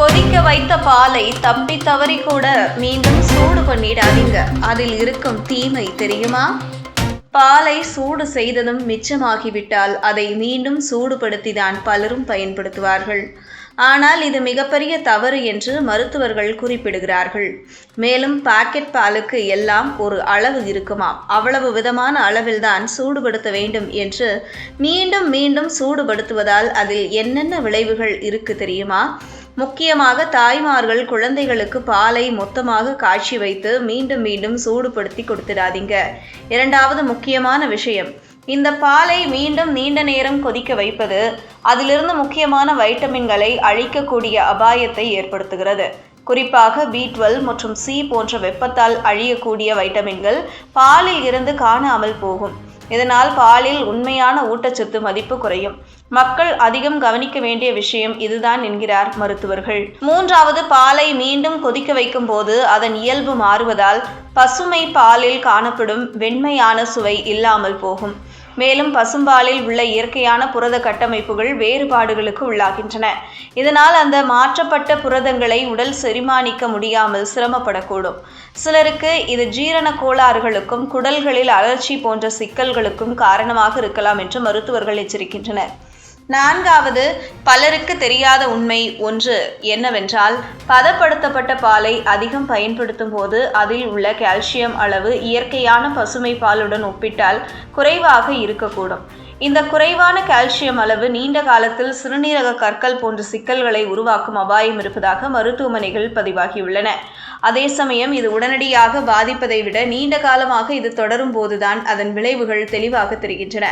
கொதிக்க வைத்த பாலை தப்பி தவறி கூட மீண்டும் சூடு பண்ணிடாதீங்க. அதில் இருக்கும் தீமை தெரியுமா? பாலை சூடு செய்ததும் மிச்சமாகிவிட்டால் அதை மீண்டும் சூடுபடுத்தி தான் பலரும் பயன்படுத்துவார்கள். ஆனால் இது மிகப்பெரிய தவறு என்று மருத்துவர்கள் குறிப்பிடுகிறார்கள். மேலும் பாக்கெட் பாலுக்கு எல்லாம் ஒரு அளவு இருக்குமாம் அவ்வளவு விதமான அளவில்தான் சூடுபடுத்த வேண்டும் என்று மீண்டும் மீண்டும் சூடுபடுத்துவதால் அதில் என்னென்ன விளைவுகள் இருக்கு தெரியுமா? முக்கியமாக தாய்மார்கள் குழந்தைகளுக்கு பாலை மொத்தமாக காய்ச்சி வைத்து மீண்டும் மீண்டும் சூடுபடுத்தி கொடுத்துடாதீங்க. இரண்டாவது முக்கியமான விஷயம் இந்த பாலை மீண்டும் நீண்ட நேரம் கொதிக்க வைப்பது அதிலிருந்து முக்கியமான வைட்டமின்களை அழிக்கக்கூடிய அபாயத்தை ஏற்படுத்துகிறது. குறிப்பாக பி டுவெல் மற்றும் சி போன்ற வெப்பத்தால் அழியக்கூடிய வைட்டமின்கள் பாலில் இருந்து காணாமல் போகும். இதனால் பாலில் உண்மையான ஊட்டச்சத்து மதிப்பு குறையும். மக்கள் அதிகம் கவனிக்க வேண்டிய விஷயம் இதுதான் என்கிறார் மருத்துவர்கள். மூன்றாவது பாலை மீண்டும் கொதிக்க வைக்கும் போது அதன் இயல்பு மாறுவதால் பசுமை பாலில் காணப்படும் வெண்மையான சுவை இல்லாமல் போகும். மேலும் பசும்பாலில் உள்ள இயற்கையான புரத கட்டமைப்புகள் வேறுபாடுகளுக்கு உள்ளாகின்றன. இதனால் அந்த மாற்றப்பட்ட புரதங்களை உடல் செரிமானிக்க முடியாமல் சிரமப்படக்கூடும். சிலருக்கு இது ஜீரண கோளாறுகளுக்கும் குடல்களில் அலர்ச்சி போன்ற சிக்கல்களுக்கும் காரணமாக இருக்கலாம் என்று மருத்துவர்கள் எச்சரிக்கின்றனர். நான்காவது பலருக்கு தெரியாத உண்மை ஒன்று என்னவென்றால் பதப்படுத்தப்பட்ட பாலை அதிகம் பயன்படுத்தும் போது அதில் உள்ள கால்சியம் அளவு இயற்கையான பசுமை பாலுடன் ஒப்பிட்டால் குறைவாக இருக்கக்கூடும். இந்த குறைவான கால்சியம் அளவு நீண்ட காலத்தில் சிறுநீரக கற்கள் போன்ற சிக்கல்களை உருவாக்கும் அபாயம் இருப்பதாக மருத்துவமனைகள் பதிவாகியுள்ளன. அதே சமயம் இது உடனடியாக பாதிப்பதை விட நீண்ட காலமாக இது தொடரும் போதுதான் அதன் விளைவுகள் தெளிவாக தெரிகின்றன.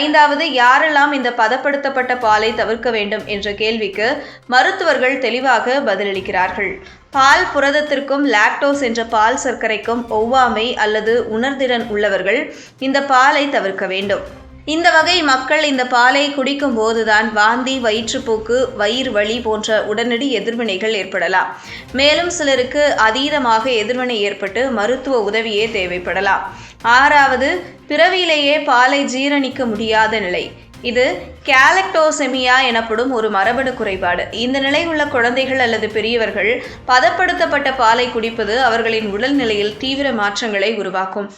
ஐந்தாவது யாரெல்லாம் இந்த பதப்படுத்தப்பட்ட பாலை தவிர்க்க வேண்டும் என்ற கேள்விக்கு மருத்துவர்கள் தெளிவாக பதிலளிக்கிறார்கள். பால் புரதத்திற்கும் லாக்டோஸ் என்ற பால் சர்க்கரைக்கும் ஒவ்வாமை அல்லது உணர்திறன் உள்ளவர்கள் இந்த பாலை தவிர்க்க வேண்டும். இந்த வகை மக்கள் இந்த பாலை குடிக்கும் போதுதான் வாந்தி வயிற்றுப்போக்கு வயிறு வலி போன்ற உடனடி எதிர்வினைகள் ஏற்படலாம். மேலும் சிலருக்கு அதீதமாக எதிர்வினை ஏற்பட்டு மருத்துவ உதவியே தேவைப்படலாம். ஆறாவது பிறவியிலேயே பாலை ஜீரணிக்க முடியாத நிலை. இது கேலக்டோசெமியா எனப்படும் ஒரு மரபணு குறைபாடு. இந்த நிலை உள்ள குழந்தைகள் அல்லது பெரியவர்கள் பதப்படுத்தப்பட்ட பாலை குடிப்பது அவர்களின் உடல்நிலையில் தீவிர மாற்றங்களை உருவாக்கும்.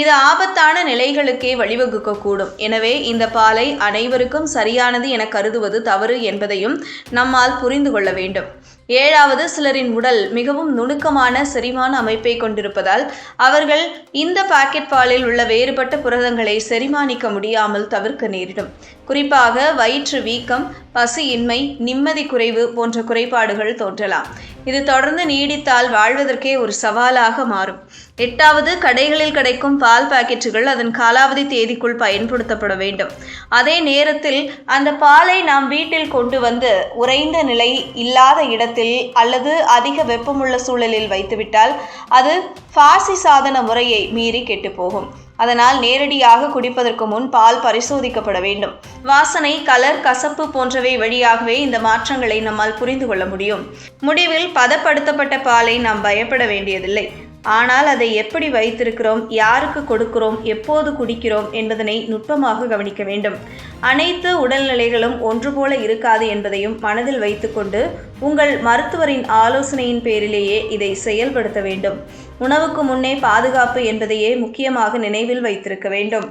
இது ஆபத்தான நிலைகளுக்கே வழிவகுக்கக்கூடும். எனவே இந்த பாலை அனைவருக்கும் சரியானது என கருதுவது தவறு என்பதையும் நம்மால் புரிந்து கொள்ள வேண்டும். ஏழாவது சிலரின் உடல் மிகவும் நுணுக்கமான செரிமான அமைப்பை கொண்டிருப்பதால் அவர்கள் இந்த பாக்கெட் பாலில் உள்ள வேறுபட்ட புரதங்களை செரிமானிக்க முடியாமல் தவிர்க்க நேரிடும். குறிப்பாக வயிற்று வீக்கம் பசியின்மை நிம்மதி குறைவு போன்ற குறைபாடுகள் தோன்றலாம். இது தொடர்ந்து நீடித்தால் வாழ்வதற்கே ஒரு சவாலாக மாறும். எட்டாவது கடைகளில் கிடைக்கும் பால் பாக்கெட்டுகள் அதன் காலாவதி தேதிக்குள் பயன்படுத்தப்பட வேண்டும். அதே நேரத்தில் அந்த பாலை நாம் வீட்டில் கொண்டு வந்து உறைந்த நிலை இல்லாத இடத்தில் அல்லது அதிக வெப்பமுள்ள சூழலில் வைத்துவிட்டால் அது பாசி சாதன முறையை மீறி கெட்டுப்போகும் அதனால் நேரடியாக குடிப்பதற்கு முன் பால் பரிசோதிக்கப்பட வேண்டும். வாசனை கலர் கசப்பு போன்றவை வழியாகவே இந்த மாற்றங்களை நம்மால் புரிந்து கொள்ள முடியும். முடிவில் பதப்படுத்தப்பட்ட பாலை நாம் பயப்பட வேண்டியதில்லை. ஆனால் அதை எப்படி வைத்திருக்கிறோம் யாருக்கு கொடுக்கிறோம் எப்போது குடிக்கிறோம் என்பதனை நுட்பமாக கவனிக்க வேண்டும். அனைத்து உடல்நிலைகளும் ஒன்று போல இருக்காது என்பதையும் மனதில் வைத்துக்கொண்டு உங்கள் மருத்துவரின் ஆலோசனையின் பேரிலேயே இதை செயல்படுத்த வேண்டும். உணவுக்கு முன்னே பாதுகாப்பு என்பதையே முக்கியமாக நினைவில் வைத்திருக்க வேண்டும்.